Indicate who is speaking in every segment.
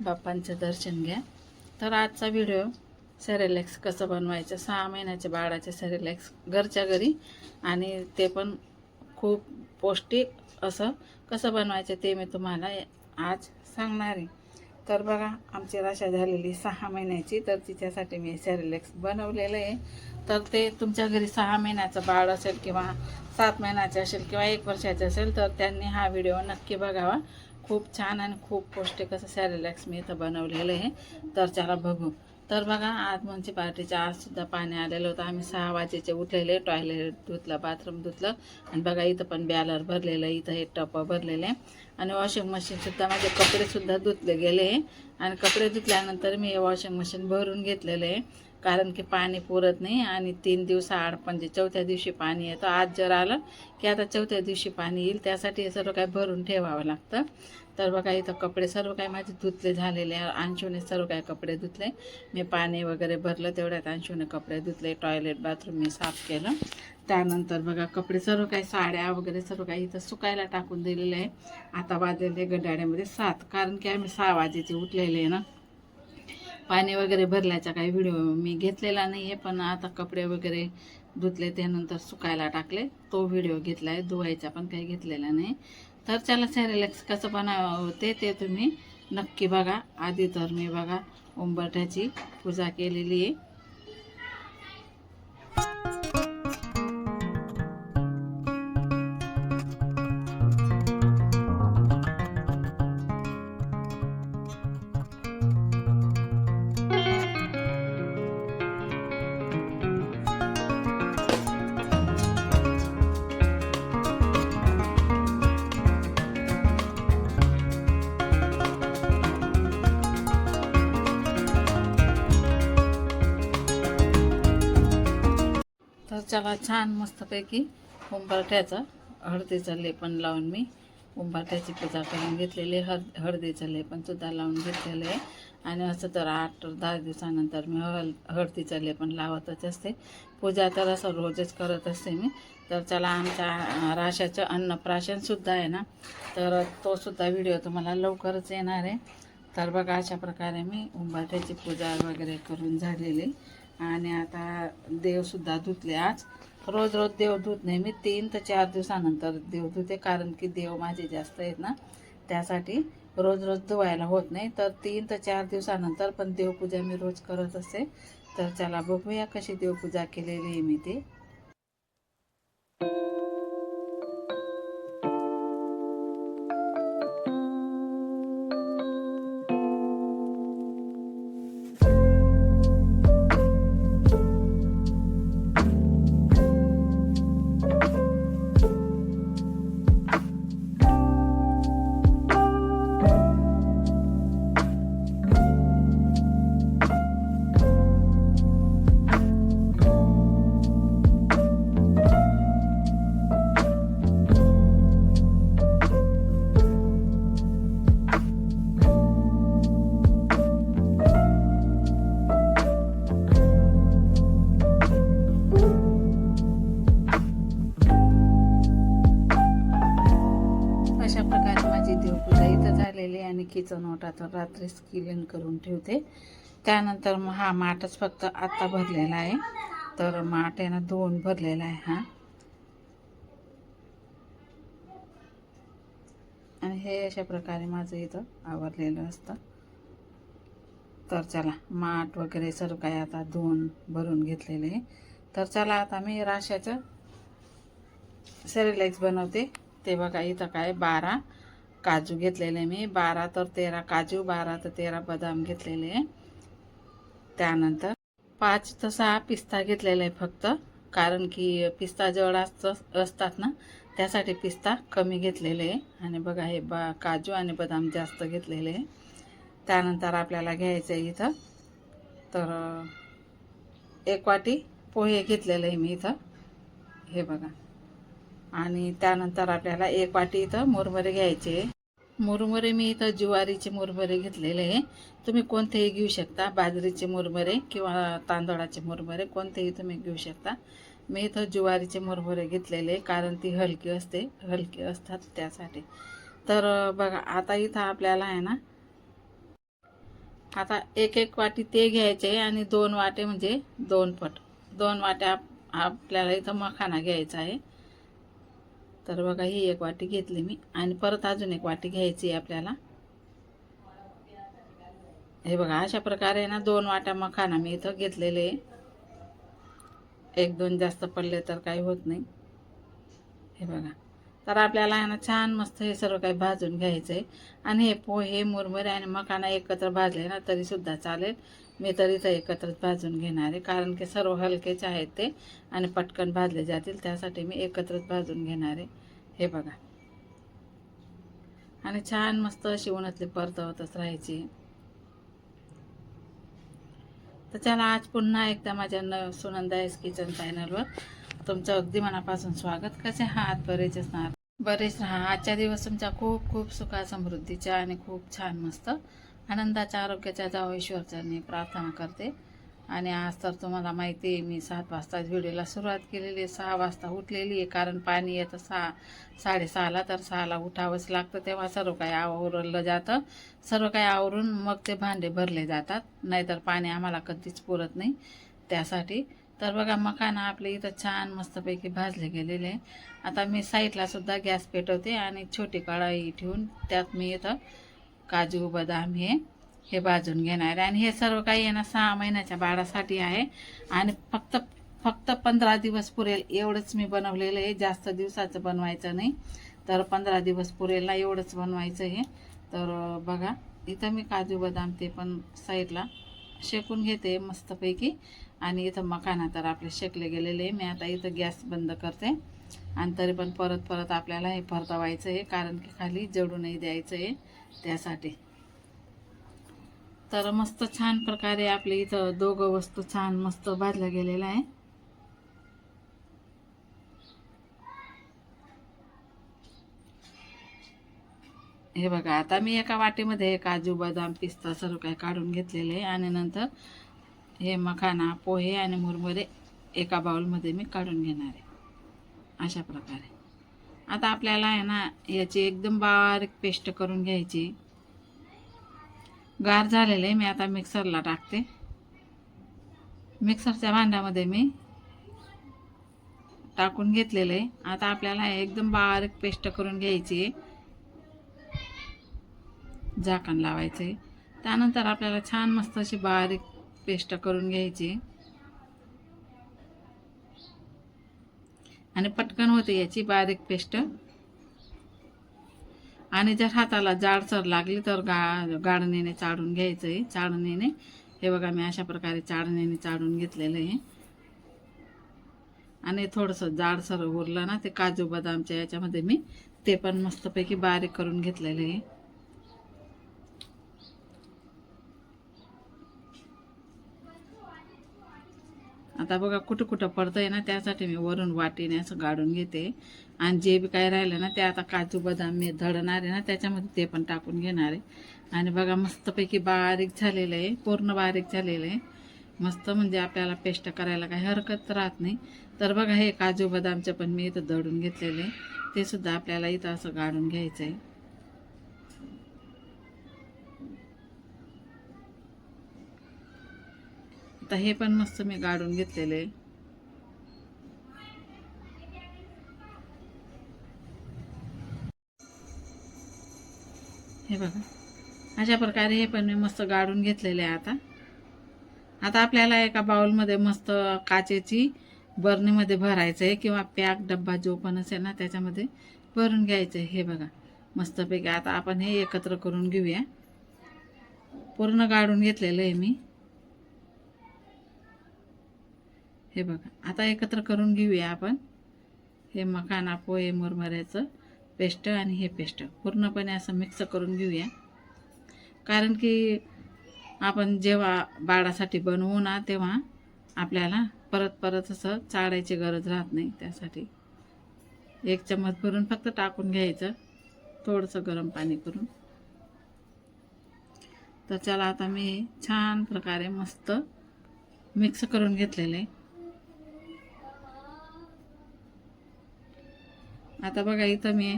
Speaker 1: बाप्पांचं दर्शन घ्या. तर आजचा व्हिडिओ सेरेलॅक्स कसं बनवायचं? सहा महिन्याच्या बाळाचे सेरेलॅक्स घरच्या घरी आणि ते पण खूप पौष्टिक असं कसं बनवायचं ते मी तुम्हाला आज सांगणार आहे. तर बघा आमची राशा झालेली सहा महिन्याची तर तिच्यासाठी मी सेरेलॅक्स बनवलेलं आहे. तर ते तुमच्या घरी सहा महिन्याचं बाळ असेल किंवा सात महिन्याचे असेल किंवा एक वर्षाचे असेल तर त्यांनी हा व्हिडिओ नक्की बघावा. खूप छान आणि खूप पौष्टिक असं सॅरेलॅक्स मी इथं बनवलेलं आहे. तर चला बघू. तर बघा आज म्हणजे पार्टीच्या आजसुद्धा पाणी आलेलं होतं. आम्ही सहा वाजेचे उठलेले टॉयलेट धुतलं बाथरूम धुतलं. आणि बघा इथं पण बॅलर भरलेलं आहे. इथं हे टपं भरलेले आहे. आणि वॉशिंग मशीनसुद्धा माझे कपडेसुद्धा धुतले गेले आणि कपडे धुतल्यानंतर मी हे वॉशिंग मशीन भरून घेतलेलं आहे. कारण की पाणी पुरत नाही आणि तीन दिवसाआड म्हणजे चौथ्या दिवशी पाणी येतं. आज जर आलं की आता चौथ्या दिवशी पाणी येईल त्यासाठी सर्व काही भरून ठेवावं लागतं. तर बघा इथं कपडे सर्व काही माझे धुतले झालेले आहे. अंशूने सर्व काही कपडे धुतले. मी पाणी वगैरे भरलं तेवढ्यात अंशूने कपडे धुतले. टॉयलेट बाथरूम मी साफ केलं. त्यानंतर बघा कपडे सर्व काही साड्या वगैरे सर्व काही इथं सुकायला टाकून दिलेले आहे. आता वाजलेले गडाड्यामध्ये सात. कारण की आम्ही सहा वाजेचे उठलेले आहे ना. पाणी वगैरे भरल्याचा काही व्हिडिओ मी घेतलेला नाही आहे पण आता कपडे वगैरे धुतले त्यानंतर सुकायला टाकले. तो व्हिडिओ घेतला आहे धुवायचा पण काही घेतलेला नाही. तर त्याला सॅरेलॅक्स कसं बनवते ते तुम्ही नक्की बघा. आधी तर मी बघा उंबरठ्याची पूजा केलेली आहे. त्याला चला छान मस्तपैकी उंबरठ्याचं हळदीचं लेपन लावून मी उंबरठ्याची पूजा करून घेतलेली आहे. हळदीचं लेपणसुद्धा लावून घेतलेलं आहे. आणि असं तर आठ दहा दिवसानंतर मी हळ हळदीचं लेपन लावतच असते. पूजा तर असं रोजच करत असते मी. तर चला आमच्या राशाचं अन्नप्राशनसुद्धा आहे ना तर तोसुद्धा व्हिडिओ तुम्हाला लवकरच येणार आहे. तर बघा अशा प्रकारे मी उंबरठ्याची पूजा वगैरे करून झालेली. आणि आता देवसुद्धा धुतले आज. रोज रोज देव धुत नाही मी तीन ते चार दिवसानंतर देव धुते कारण की देव माझे जास्त आहेत ना त्यासाठी रोज रोज धुवायला होत नाही. तर तीन ते चार दिवसानंतर पण देवपूजा मी रोज करत असते. तर चला बघूया कशी देवपूजा केलेली आहे मी ते. झालेली आहे आणि तर रात्रीच क्लीन करून ठेवते. त्यानंतर मग हा माठच फक्त आत्ता भरलेला आहे. तर माठ आहे ना दोन भरलेला आहे हा. आणि हे अशा प्रकारे माझं इथं आवरलेलं असतं. तर चला माठ वगैरे सर्व काही आता दोन भरून घेतलेले आहे. तर चला आता मी राशाचं सेरेलेक्स बनवते. ते बघा इथं काय बारा. काजू घेतलेले मी. बारा तर तेरा काजू बारा तर तेरा बदाम घेतलेले. आहे त्यानंतर पाच तर सहा पिस्ता घेतलेला आहे फक्त. कारण की पिस्ता जवळ असत असतात ना त्यासाठी पिस्ता कमी घेतलेले. आहे आणि बघा हे बा काजू आणि बदाम जास्त घेतलेले. आहे त्यानंतर आपल्याला घ्यायचं आहे इथं. तर एक वाटी पोहे घेतलेले आहे मी इथं. हे बघा. आणि त्यानंतर आपल्याला एक वाटी इथं मुरमुरे घ्यायचे. मुरमुरे मी इथं ज्वारीचे मुरमुरे घेतलेले आहे. तुम्ही कोणतेही घेऊ शकता. बाजरीचे मुरमुरे किंवा तांदळाचे मुरमुरे कोणतेही तुम्ही घेऊ शकता. मी इथं ज्वारीचे मुरमुरे घेतलेले कारण ती हलकी असते. हलकी असतात त्यासाठी. तर बघा आता इथं आपल्याला आहे ना आता एक एक वाटी ते घ्यायचे आणि दोन वाटे म्हणजे दोन पट. दोन वाट्या आप- आपल्याला इथं मखाना घ्यायचा आहे. तर बघा ही एक वाटी घेतली मी. आणि परत अजून एक वाटी घ्यायची आहे आपल्याला. हे बघा अशा प्रकारे ना दोन वाट्या मखाना मी इथं घेतलेले आहे. एक दोन जास्त पडले तर काही होत नाही. हे बघा. तर आपल्याला आहे ना छान मस्त हे सर्व काही भाजून घ्यायचं आहे आणि हे पोहे मुरमुरे आणि मखाना एकत्र भाजले ना तरीसुद्धा चालेल. मी तर इथं एकत्रच भाजून घेणार आहे. कारण की सर्व हलकेच आहेत ते आणि पटकन भाजले जातील त्यासाठी मी एकत्रच भाजून घेणार आहे. हे बघा. आणि छान मस्त अशी उन्हातली परतवतच राहायची. तर चला आज पुन्हा एकदा माझ्या न सुनंदा एस किचन चॅनलवर तुमचं अगदी मनापासून स्वागत. कसे हात बरेच असणार. बरेच राहा. आजच्या दिवस तुमच्या खूप खूप सुखा समृद्धीच्या आणि खूप छान मस्त आनंदाच्या आरोग्याच्या जावं ईश्वरचरणी प्रार्थना करते. आणि आज तर तुम्हाला माहिती आहे मी सात वाजता व्हिडिओला सुरुवात केलेली आहे. सहा वाजता उठलेली आहे कारण पाणी येतं सहा साडेसहाला तर सहाला उठावंच लागतं तेव्हा सर्व काही आवरलं जातं. सर्व काही आवरून मग ते भांडे भरले जातात नाहीतर पाणी आम्हाला कधीच पुरत नाही त्यासाठी. तर बघा मखाना आपले इथं छान मस्तपैकी भाजले गेलेले आहे. आता मी साईडलासुद्धा गॅस पेटवते आणि छोटी कढाई ठेवून त्यात मी इथं काजू बदाम हे हे भाजून घेणार आहे. आणि हे सर्व काही आहे ना सहा महिन्याच्या बाळासाठी आहे. आणि फक्त फक्त पंधरा दिवस पुरेल एवढंच मी बनवलेलं आहे. जास्त दिवसाचं बनवायचं नाही. तर पंधरा दिवस पुरेल ना एवढंच बनवायचं आहे. तर बघा इथं मी काजू बदाम ते पण साईडला शेकून घेते मस्तपैकी. आणि इथं मखाना तर आपले शेकले गेलेले आहे. मी आता इथं गॅस बंद करते. आणि तरी पण परत परत आपल्याला हे परतवायचं आहे. कारण की खाली जडू नाही द्यायचं आहे. त्यासाठी. तर मस्त छान प्रकारे आपले इथं दोघं वस्तू छान मस्त भाजल्या गेलेल्या आहे. हे बघा आता मी एका वाटीमध्ये काजू बदाम पिस्ता सर्व काही काढून घेतलेले आहे. आणि नंतर हे मखाना पोहे आणि मुरमुरे एका बाउलमध्ये मी काढून घेणार आहे. अशा प्रकारे. आता आपल्याला आहे ना याची एकदम बारीक पेस्ट करून घ्यायची. गार झालेले आहे मी आता मिक्सरला टाकते. मिक्सरच्या भांड्यामध्ये मी टाकून घेतलेलं आहे. आता आपल्याला एकदम बारीक पेस्ट करून घ्यायची आहे. झाकण लावायचं आहे. त्यानंतर आपल्याला छान मस्त अशी बारीक पेस्ट करून घ्यायची आणि पटकन होते याची बारीक पेस्ट. आणि जर हाताला जाडसर लागली तर गा गाडणीने चाळून घ्यायचं आहे चाळणीने हे बघा मी अशा प्रकारे चाळणीने चाळून घेतलेलं आहे. आणि थोडंसं जाडसर उरलं ना ते काजू बदामच्या याच्यामध्ये मी ते पण मस्तपैकी बारीक करून घेतलेलं आहे. आता बघा कुठं कुठं पडतंय ना त्यासाठी मी वरून वाटीने असं गाडून घेते. आणि जे बी काय राहिलं ना ते आता काजू बदाम मी धडणार आहे ना त्याच्यामध्ये ते पण टाकून घेणार आहे. आणि बघा मस्तपैकी बारीक झालेलं आहे पूर्ण बारीक झालेलं आहे. मस्त म्हणजे आपल्याला पेस्ट करायला काही हरकत राहत नाही. तर बघा हे काजू बदामचं पण मी इथं दळून घेतलेलं आहे. ते सुद्धा आपल्याला इथं असं गाडून घ्यायचं आहे आता हे पण मस्त मी गाडून घेतलेले. आहे हे बघा. अशा प्रकारे हे पण मी मस्त गाडून घेतलेले आहे आता. आता आपल्याला एका बाउलमध्ये मस्त काचेची बरणीमध्ये भरायचं आहे किंवा पॅक डब्बा जो पण असेल ना त्याच्यामध्ये भरून घ्यायचं आहे. हे बघा. मस्तपैकी आता आपण हे एकत्र करून घेऊया. पूर्ण गाडून घेतलेलं आहे मी. हे बघा आता एकत्र करून घेऊया आपण. हे मखाना पोहे मुरमुऱ्याचं पेस्ट आणि हे पेस्ट पूर्णपणे असं मिक्स करून घेऊया. कारण की आपण जेव्हा बाळासाठी बनवू ना तेव्हा आपल्याला परत परत असं चाळायची गरज राहत नाही त्यासाठी. एक चम्मच भरून फक्त टाकून घ्यायचं थोडंसं गरम पाणी करून. तर चला आता मी छान प्रकारे मस्त मिक्स करून घेतलेलं आहे. आता बघा इथं मी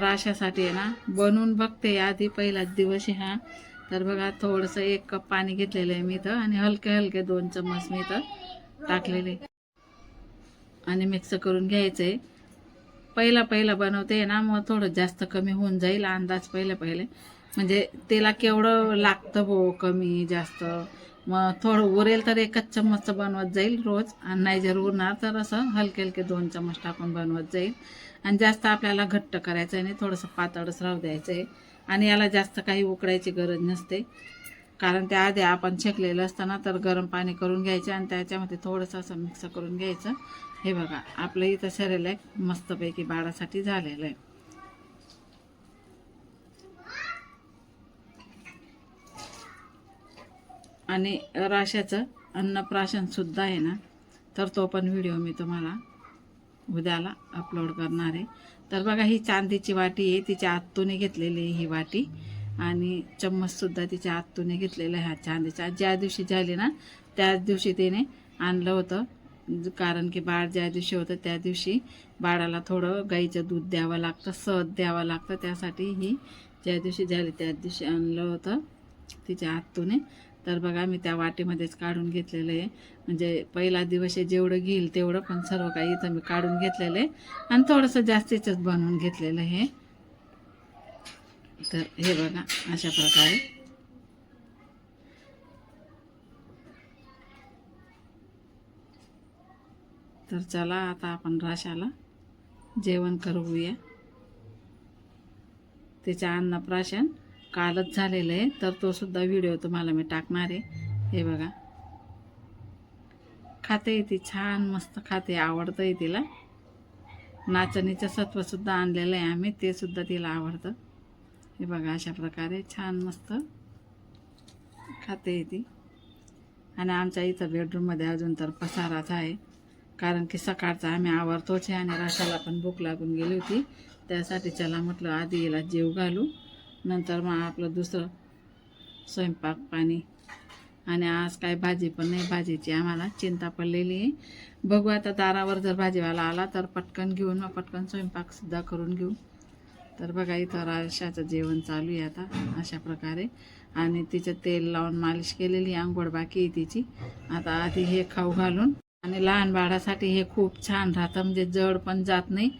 Speaker 1: राशासाठी आहे ना बनवून बघते आधी पहिलाच दिवस आहे हा. तर बघा थोडंसं एक कप पाणी घेतलेलं आहे मी इथं आणि हलके हलके दोन चम्मच मी इथं टाकलेले. आणि मिक्स करून घ्यायचं आहे पहिला पहिला बनवते ना मग थोडं जास्त कमी होऊन जाईल अंदाज पहिले पहिले. म्हणजे तेला केवढं लागतं भो कमी जास्त? मग थोडं उरेल तर एकच चम्मच बनवत जाईल रोज. आणि नाही जर उरणार तर असं हलके हलके दोन चम्मच टाकून बनवत जाईल. आणि जास्त आपल्याला घट्ट करायचं आहे आणि थोडंसं पातळच राहू द्यायचं आहे आणि याला जास्त काही उकडायची गरज नसते. कारण त्या आधी आपण शेकलेलं असताना तर गरम पाणी करून घ्यायचं आणि त्याच्यामध्ये थोडंसं असं मिक्स करून घ्यायचं. हे बघा आपलं इथं शरीर मस्तपैकी बाळासाठी झालेलं आहे. आणि राशाचं अन्नप्राशनसुद्धा आहे ना तर तो पण व्हिडिओ मी तुम्हाला उद्याला अपलोड करणार आहे. तर बघा ही चांदीची वाटी आहे तिच्या आत्तूने घेतलेली आहे ही वाटी. आणि चम्मचसुद्धा तिच्या आत्तूने घेतलेला आहे हा चांदीचा. ज्या दिवशी झाली ना त्याच दिवशी तिने आणलं होतं. ज- कारण की बाळ ज्या दिवशी होतं त्या दिवशी बाळाला थोडं गाईचं दूध द्यावं लागतं सद द्यावं लागतं. त्यासाठी ही ज्या दिवशी झाली त्याच दिवशी आणलं होतं तिच्या आत्तूने तर बघा मी त्या वाटीमध्येच काढून घेतलेलं आहे. म्हणजे पहिला दिवस जेवढं घेईल तेवढं पण सर्व काही इथं मी काढून घेतलेलं आहे. आणि थोडंसं जास्तीचंच बनवून घेतलेलं आहे. तर हे बघा अशा प्रकारे. तर चला आता आपण राशाला जेवण करूया त्याच्या अन्नप्राशन कालच झालेलं आहे तर तो सुद्धा व्हिडिओ तुम्हाला मी टाकणार आहे. हे बघा. खाते ती छान मस्त खाते आवडतं आहे तिला. नाचणीचं सत्वसुद्धा आणलेलं आहे आम्ही ते सुद्धा तिला आवडतं. हे बघा अशा प्रकारे छान मस्त खाते ती. आणि आमच्या इथं बेडरूममध्ये अजून तर पसाराच आहे. कारण की सकाळचा आम्ही आवरतोच आहे आणि राशाला पण भूक लागून गेली होती. त्यासाठी चला म्हटलं आधी हिला जेव घालू. नंतर मग आपलं दुसरं स्वयंपाक पाणी. आणि आज काय भाजी पण नाही भाजीची आम्हाला चिंता पडलेली आहे. बघू आता दारावर जर भाजीवाला आला तर पटकन घेऊन मग पटकन स्वयंपाकसुद्धा करून घेऊ. तर बघा इथं राशाचं जेवण चालू आहे आता अशा प्रकारे. आणि तिचं तेल लावून मालिश केलेली आंघोळ बाकी आहे तिची. आता आधी हे खाऊ घालून. आणि लहान बाळासाठी हे खूप छान राहतं म्हणजे जड पण जात नाही.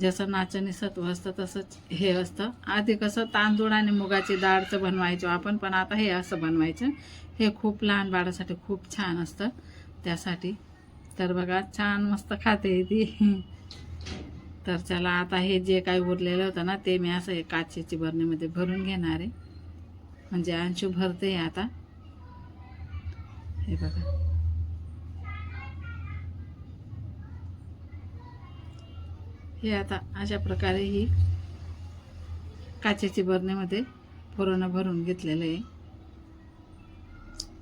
Speaker 1: जसं नाचणी सत्व असतं तसंच हे असतं. आधी कसं तांदूळ आणि मुगाची डाळचं बनवायचो आपण पण आता हे असं बनवायचं. हे खूप लहान बाळासाठी खूप छान असतं. त्यासाठी तर बघा छान मस्त खाते ती. तर चला आता हे जे काही उरलेलं होतं ना ते मी असं काचेची बरणीमध्ये भरून घेणार आहे. म्हणजे अंशू भरते आता. हे बघा. हे आता अशा प्रकारे ही काचेची बरणीमध्ये पूर्ण भरून घेतलेलं आहे.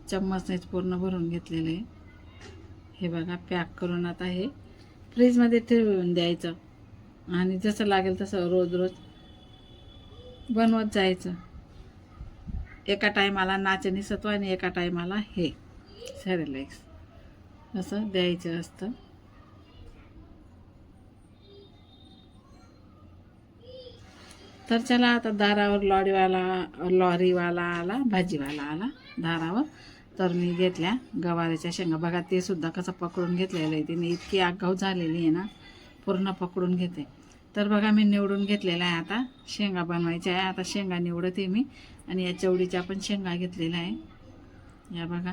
Speaker 1: चम्मचनेच पूर्ण भरून घेतलेलं आहे. हे बघा पॅक करून आता हे फ्रीजमध्ये ठेवून द्यायचं. आणि जसं लागेल तसं रोज रोज बनवत जायचं. एका टायमाला नाचणी सत्व आणि एका टायमाला हे. सॅरेलेक्स असं द्यायचं असतं. तर चला आता दारावर लॉरीवाला लॉरीवाला आला भाजीवाला आला दारावर. तर मी घेतल्या गवारीच्या शेंगा. बघा ते सुद्धा कसं पकडून घेतलेलं आहे तिने. इतकी आगाऊ झालेली आहे ना. पूर्ण पकडून घेते. तर बघा मी निवडून घेतलेला आहे आता. शेंगा बनवायच्या आहे. आता शेंगा निवडते मी. आणि या चवडीच्या पण शेंगा घेतलेल्या आहे. या बघा.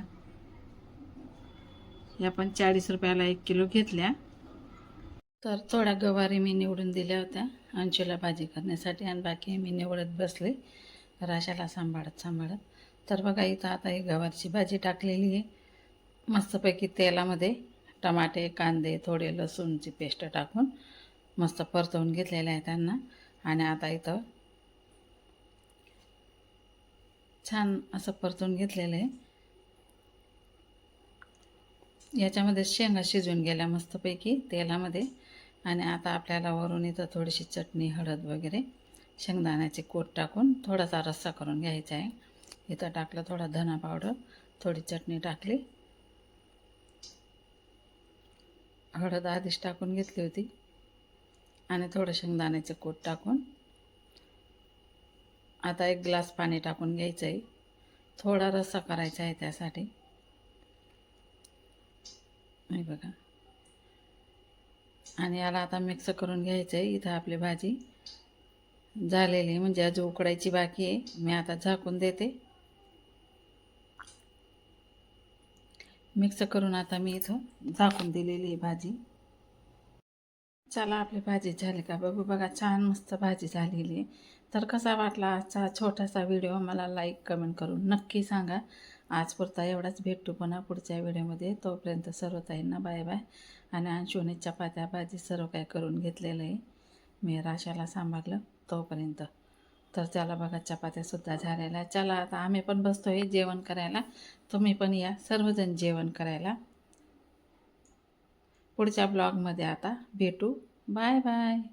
Speaker 1: या पण चाळीस रुपयाला एक किलो घेतल्या. तर थोड्या गवारी मी निवडून दिल्या होत्या. अंशूला भाजी करण्यासाठी आणि बाकी मी निवडत बसले. राशाला सांभाळत सांभाळत. तर बघा इथं आता ही गवारची भाजी टाकलेली आहे. मस्तपैकी तेलामध्ये टमाटे कांदे थोडे लसूणची पेस्ट टाकून मस्त परतवून घेतलेले आहे त्यांना. आणि आता इथं छान असं परतून घेतलेलं आहे. याच्यामध्ये शेंगा शिजून गेल्या मस्तपैकी तेलामध्ये. आणि आता आपल्याला वरून इथं थोडीशी चटणी हळद वगैरे शेंगदाण्याचे कोट टाकून थोडासा रस्सा करून घ्यायचा आहे. इथं टाकलं थोडा धना पावडर थोडी चटणी टाकली. हळद आधीच टाकून घेतली होती. आणि थोडं शेंगदाण्याचे कोट टाकून आता एक ग्लास पाणी टाकून घ्यायचं आहे. थोडा रस्सा करायचा आहे त्यासाठी. हे बघा. आणि याला आता मिक्स करून घ्यायचं आहे इथं आपली भाजी. झालेली आहे, म्हणजे अजून उकडायची बाकी आहे. मी आता झाकून देते. मिक्स करून आता मी इथं झाकून दिलेली आहे भाजी. चला आपली भाजी झाली का? बघू बघा छान मस्त भाजी झालेली आहे. तर कसा वाटला आजचा छोटासा व्हिडिओ? मला लाईक कमेंट करून नक्की सांगा. आज पुरता एवढाच भेटतो पुन्हा पुढच्या व्हिडिओमध्ये. तोपर्यंत सर्व ताईंना बाय बाय आणि अंशोनी चपात्या भाजी सर्व काय करून घेतलेलं आहे. मी राशाला सांभाळलं तोपर्यंत. तर त्याला बघा चपात्यासुद्धा झालेल्या चला आता आम्ही पण बसतो आहे जेवण करायला. तुम्ही पण या सर्वजण जेवण करायला. पुढच्या ब्लॉगमध्ये आता भेटू. Bye bye.